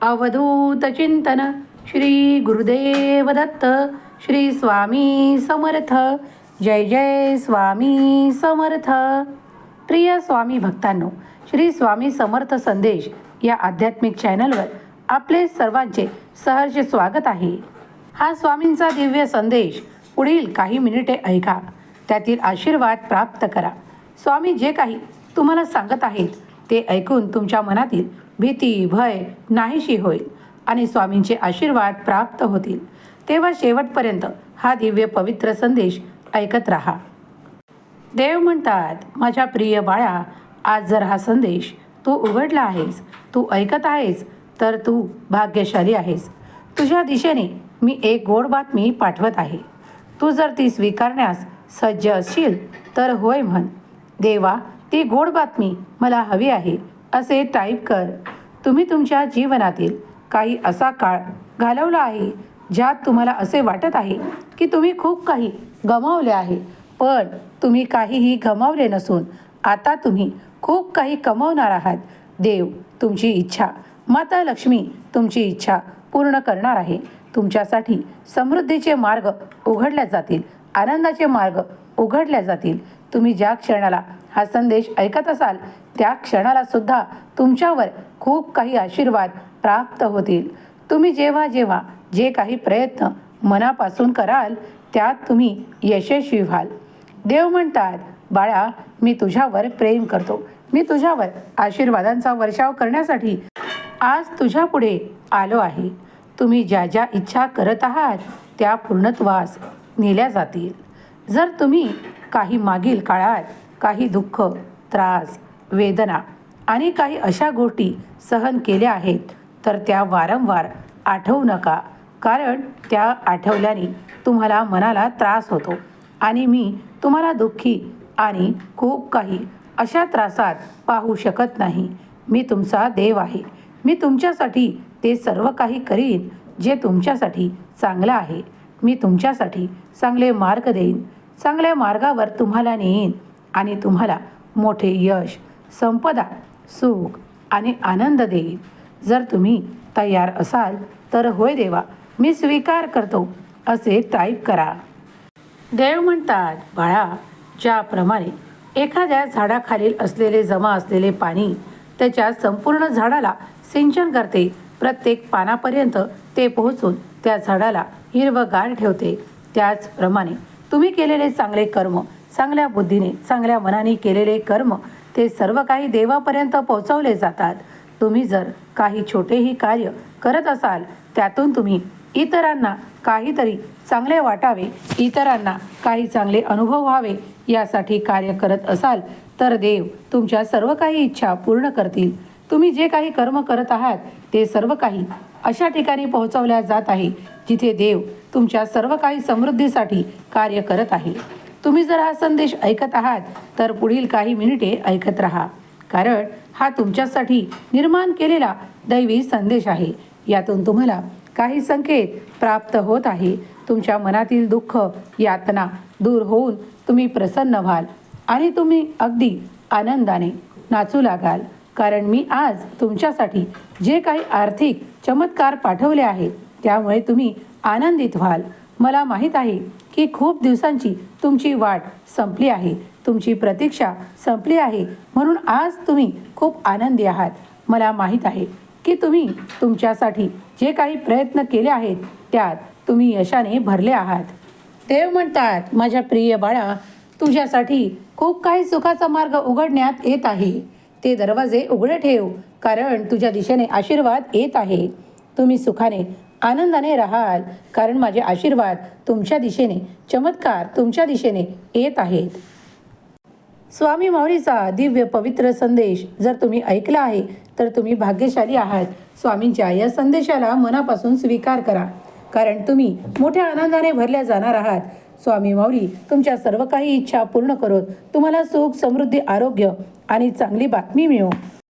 अवधूत चिंतन श्री गुरुदेव दत्त श्री स्वामी समर्थ। जय जय स्वामी समर्थ। प्रिय स्वामी भक्तांनो श्री स्वामी समर्थ संदेश या आध्यात्मिक चॅनलवर आपले सर्वांचे सहर्ष स्वागत आहे. हा स्वामींचा दिव्य संदेश पुढील काही मिनिटे ऐका. त्यातील आशीर्वाद प्राप्त करा. स्वामी जे काही तुम्हाला सांगत आहेत ते ऐकून तुमच्या मनातील भीती भय नाहीशी होईल आणि स्वामींचे आशीर्वाद प्राप्त होतील. तेव्हा शेवटपर्यंत हा दिव्य पवित्र संदेश ऐकत राहा. देव म्हणतात माझ्या प्रिय बाळा आज जर हा संदेश तू उघडला आहेस तू ऐकत आहेस तर तू भाग्यशाली आहेस. तुझ्या दिशेने मी एक गोड बातमी पाठवत आहे. तू जर ती स्वीकारण्यास सज्ज असशील तर होय म्हण. देवा ती गोड बातमी मला हवी आहे असे टाईप कर. तुम्ही तुमच्या जीवनातील काही असा काळ घालवला आहे ज्यात तुम्हाला असे वाटत आहे की तुम्ही खूप काही गमावले आहे पण तुम्ही काहीही गमावले नसून आता तुम्ही खूप काही कमावणार आहात. देव तुमची इच्छा माता लक्ष्मी तुमची इच्छा पूर्ण करणार आहे. तुमच्यासाठी समृद्धीचे मार्ग उघडल्या जातील आनंदाचे मार्ग उघडल्या जातील. तुम्ही ज्या क्षणाला हा संदेश ऐकत असाल त्या क्षणाला सुद्धा तुमच्यावर खूप काही आशीर्वाद प्राप्त होतील. तुम्ही जेव्हा जेव्हा जे काही प्रयत्न मनापासून कराल त्यात तुम्ही यशस्वी व्हाल. देव म्हणतात बाळा मी तुझ्यावर प्रेम करतो. मी तुझ्यावर आशीर्वादांचा वर्षाव करण्यासाठी आज तुझ्या पुढे आलो आहे. तुम्ही ज्या ज्या इच्छा करत आहात त्या पूर्णत्वास नेल्या जातील. जर तुम्ही काही मागील काळात काही दुःख त्रास वेदना आणि काही अशा गोष्टी सहन केल्या आहेत तर त्या वारंवार आठवू नका. कारण त्या आठवल्याने तुम्हाला मनाला त्रास होतो आणि मी तुम्हाला दुःखी आणि खूप काही अशा त्रासात पाहू शकत नाही. मी तुमचा देव आहे. मी तुमच्यासाठी ते सर्व काही करीन जे तुमच्यासाठी चांगलं आहे. मी तुमच्यासाठी चांगले मार्ग देईन. चांगल्या मार्गावर तुम्हाला नेईन. आणि तुम्हाला मोठे यश संपदा सुख आणि आनंद देईल. जर तुम्ही तयार असाल तर होय देवा मी स्वीकार करतो असे टाईप करा. देव म्हणतात बाळा ज्याप्रमाणे एखाद्या झाडाखालील असलेले जमा असलेले पाणी त्याच्या संपूर्ण झाडाला सिंचन करते प्रत्येक पानापर्यंत ते पोहोचून त्या झाडाला हिरवगार ठेवते. त्याचप्रमाणे तुम्ही केलेले चांगले कर्म चांगल्या बुद्धीने चांगल्या मनाने केलेले कर्म ते सर्व काही देवापर्यंत पोहोचवले जातात. तुम्ही जर काही छोटेही कार्य करत असाल त्यातून तुम्ही इतरांना काहीतरी चांगले वाटावे इतरांना काही चांगले अनुभव व्हावे यासाठी कार्य करत असाल तर देव तुमच्या सर्व काही इच्छा पूर्ण करतील. तुम्ही जे काही कर्म करत आहात ते सर्व काही अशा ठिकाणी पोहोचवल्या जात आहे जिथे देव तुमच्या सर्व काही समृद्धीसाठी कार्य करत आहे. तुम्ही जर हा संदेश ऐकत आहात तर पुढील काही मिनिटे ऐकत राहा. कारण हा तुमच्यासाठी निर्माण केलेला दैवी संदेश आहे. यातून तुम्हाला काही संकेत प्राप्त होत आहे. तुमच्या मनातील दुःख यातना दूर होऊन तुम्ही प्रसन्न व्हाल आणि तुम्ही अगदी आनंदाने नाचू लागाल. कारण मी आज तुमच्यासाठी जे काही आर्थिक चमत्कार पाठवले आहेत त्यामुळे तुम्ही आनंदित व्हाल. मला माहीत आहे की खूप दिवसांची तुमची वाट संपली आहे. तुमची प्रतीक्षा संपली आहे. म्हणून आज तुम्ही खूप आनंदी आहात. मला माहीत आहे की तुम्ही तुमच्यासाठी जे काही प्रयत्न केले आहेत त्यात तुम्ही यशाने भरले आहात. देव म्हणतात माझ्या प्रिय बाळा तुझ्यासाठी खूप काही सुखाचा मार्ग उघडण्यात येत आहे. ते दरवाजे उघडे ठेव कारण तुझ्या दिशेने आशीर्वाद येत आहे. तुम्ही सुखाने आनंदाने राहाल कारण माझे आशीर्वाद तुमच्या दिशेने चमत्कार तुमच्या दिशेने येत आहेत. स्वामी माऊलीचा दिव्य पवित्र संदेश जर तुम्ही ऐकला आहे तर तुम्ही भाग्यशाली आहात. स्वामींच्या या संदेशाला मनापासून स्वीकार करा कारण तुम्ही मोठ्या आनंदाने भरल्या जाणार आहात. स्वामी माऊली तुमच्या सर्व काही इच्छा पूर्ण करून तुम्हाला सुख समृद्धी आरोग्य आणि चांगली बातमी मिळो.